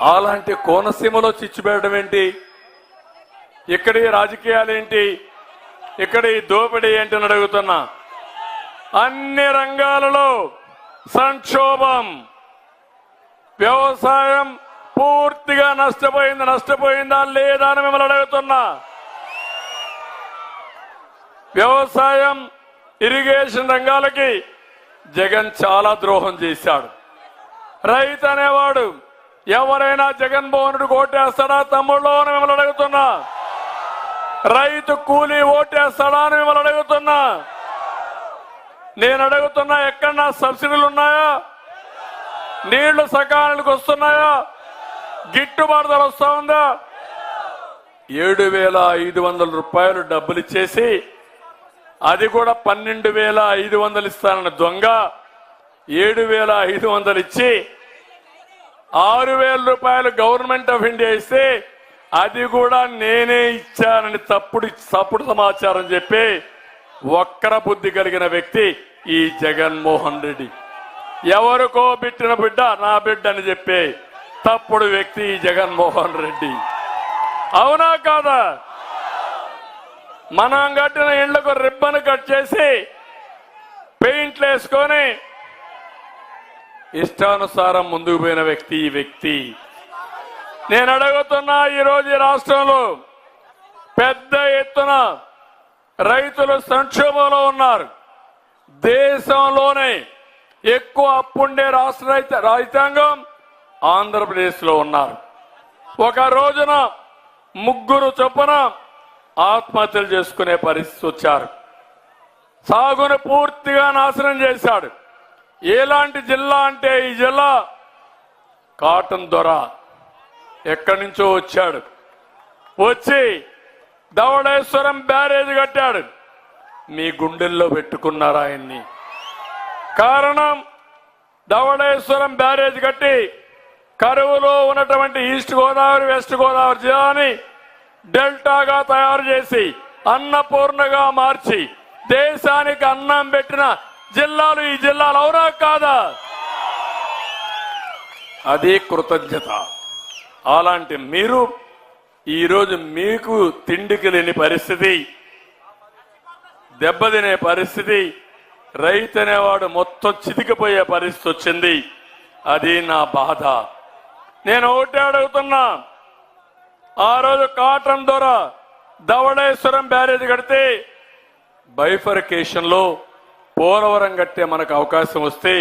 అలాంటి కోనసీమలో చిచ్చుబెట్టడం ఏంటి? ఇక్కడి రాజకీయాలేంటి ఇక్కడ ఈ దోపిడీ అని అడుగుతున్నా. అన్ని రంగాలలో సంక్షోభం వ్యవసాయం పూర్తిగా నష్టపోయింది నష్టపోయిందా లేదా అని మిమ్మల్ని అడుగుతున్నా. వ్యవసాయం ఇరిగేషన్ రంగాలకి జగన్ చాలా ద్రోహం చేశాడు. రైతు అనేవాడు ఎవరైనా జగన్మోహన్ ఓటేస్తాడా? తమ్ముళ్ళు అని మిమ్మల్ని అడుగుతున్నా. రైతు కూలీ ఓటేస్తాడా అని మిమ్మల్ని అడుగుతున్నా. నేను అడుగుతున్నా ఎక్కడన్నా సబ్సిడీలు ఉన్నాయా? నీళ్ళు సకాలానికి వస్తున్నాయా? గిట్టుబాటు ధర వస్తా ఉందా? ఏడు వేల ఐదు వందల రూపాయలు డబ్బులు ఇచ్చేసి అది కూడా పన్నెండు వేల ఐదు వందలు ఇస్తానన్న దొంగ ఏడు వేల ఐదు వందలు ఇచ్చి ఆరు వేల రూపాయలు గవర్నమెంట్ ఆఫ్ ఇండియా ఇస్తే అది కూడా నేనే ఇచ్చానని తప్పుడు తప్పుడు సమాచారం చెప్పి వక్ర బుద్ధి కలిగిన వ్యక్తి ఈ జగన్మోహన్ రెడ్డి. ఎవరికో బిట్టిన బిడ్డ? నా బిడ్డ అని చెప్పే తప్పుడు వ్యక్తి ఈ జగన్మోహన్ రెడ్డి. అవునా కాదా? మనం కట్టిన ఇళ్ళకు రిబ్బన్ కట్ చేసి పెయింట్లు వేసుకొని ఇష్టానుసారం ముందుకు పోయిన వ్యక్తి ఈ వ్యక్తి. నేను అడుగుతున్నా ఈరోజు ఈ రాష్ట్రంలో పెద్ద ఎత్తున రైతులు సంక్షోభంలో ఉన్నారు. దేశంలోనే ఎక్కువ అప్పుండే రాష్ట్ర రైత రైతాంగం ఆంధ్రప్రదేశ్లో ఉన్నారు. ఒక రోజున ముగ్గురు చొప్పున ఆత్మహత్యలు చేసుకునే పరిస్థితి వచ్చారు. సాగును పూర్తిగా నాశనం చేశాడు. ఎలాంటి జిల్లా అంటే ఈ జిల్లా? కాటన్ దొర. ఎక్కడి నుంచో వచ్చాడు. వచ్చి ధవళేశ్వరం బ్యారేజ్ కట్టాడు. మీ గుండెల్లో పెట్టుకున్నారు ఆయన్ని. కారణం ధవళేశ్వరం బ్యారేజ్ కట్టి కరువులో ఉన్నటువంటి ఈస్ట్ గోదావరి వెస్ట్ గోదావరి జిల్లాని డెల్టాగా తయారు చేసి అన్నపూర్ణగా మార్చి దేశానికి అన్నం పెట్టిన జిల్లాలు ఈ జిల్లాలు అవునా కాదా? అది కృతజ్ఞత. అలాంటి మీరు ఈరోజు మీకు తిండికి లేని పరిస్థితి దెబ్బతినే పరిస్థితి రైతు అనేవాడు మొత్తం చితికిపోయే పరిస్థితి వచ్చింది. అది నా బాధ. నేను ఒకటే అడుగుతున్నా. ఆ రోజు కాటన్ ద్వారా ధవళేశ్వరం బ్యారేజ్ కడితే బైఫర్కేషన్లో పోలవరం కట్టే మనకు అవకాశం వస్తే